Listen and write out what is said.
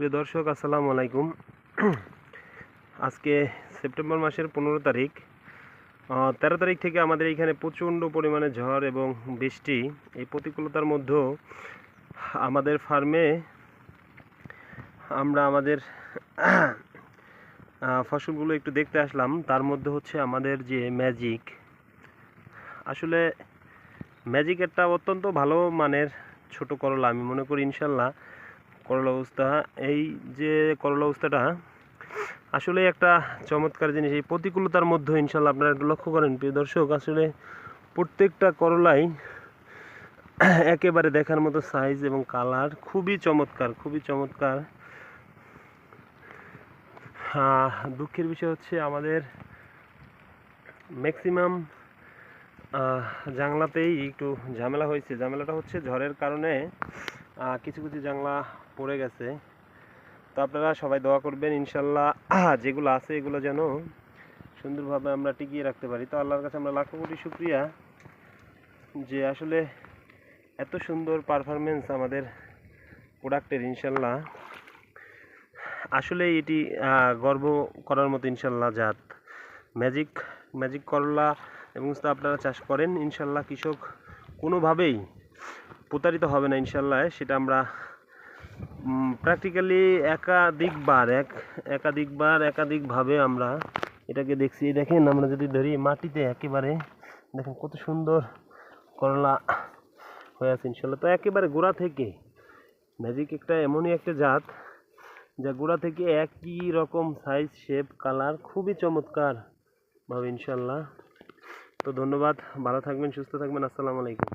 প্রিয় দর্শক, আসসালামু আলাইকুম। আজকে সেপ্টেম্বর মাসের পনেরো তারিখ। তেরো তারিখ থেকে আমাদের এখানে প্রচণ্ড পরিমাণে ঝড় এবং বৃষ্টি। এই প্রতিকূলতার মধ্যেও আমাদের ফার্মে আমরা আমাদের ফসলগুলো একটু দেখতে আসলাম। তার মধ্যে হচ্ছে আমাদের যে ম্যাজিক। আসলে ম্যাজিক একটা অত্যন্ত ভালো মানের ছোট করলা, আমি মনে করি ইনশাল্লাহ। করলা উস্তা এই যে করলা উস্তাটা আসলে একটা চমৎকার জিনিস, এই প্রতিকূলতার মধ্যে ইনশাল্লাহ আপনারা একটু লক্ষ্য করেন, প্রিয় দর্শক। আসলে প্রত্যেকটা করলাই একেবারে দেখার মতো সাইজ এবং কালার খুবই চমৎকার খুবই চমৎকার। দুঃখের বিষয় হচ্ছে আমাদের ম্যাক্সিমাম জাংলাতেই একটু ঝামেলা হয়েছে। ঝামেলাটা হচ্ছে ঝড়ের কারণে কিছু কিছু জাংলা পড়ে গেছে। তো আপনারা সবাই দোয়া করবেন, ইনশাল্লাহ যেগুলো আছে এগুলো যেন সুন্দরভাবে আমরা টিকিয়ে রাখতে পারি। তো আল্লাহর কাছে আমরা লাখো কোটি শুক্রিয়া যে আসলে এত সুন্দর পারফরমেন্স আমাদের প্রোডাক্টের ইনশাল্লাহ। আসলে এটি গর্ব করার মতো, ইনশাল্লাহ, জাত। ম্যাজিক ম্যাজিক করলা এবং আপনারা চাষ করেন, ইনশাল্লাহ কৃষক কোনোভাবেই প্রতারিত হবে না ইনশাল্লাহ, সেটা আমরা প্র্যাকটিক্যালি একাধিকবার, এক, একাধিকবার, একাধিকভাবে আমরা এটাকে দেখছি। দেখেন, আমরা যদি ধরি মাটিতে একেবারে, দেখেন কত সুন্দর করলা হয়ে আছে ইনশাল্লাহ। তো একেবারে গোড়া থেকে ম্যাজিক একটা, এমনই একটা জাত, যা গোড়া থেকে একই রকম সাইজ শেপ কালার খুবই চমৎকার ভাবে ইনশাল্লাহ। তো ধন্যবাদ, ভালো থাকবেন, সুস্থ থাকবেন, আসসালামু আলাইকুম।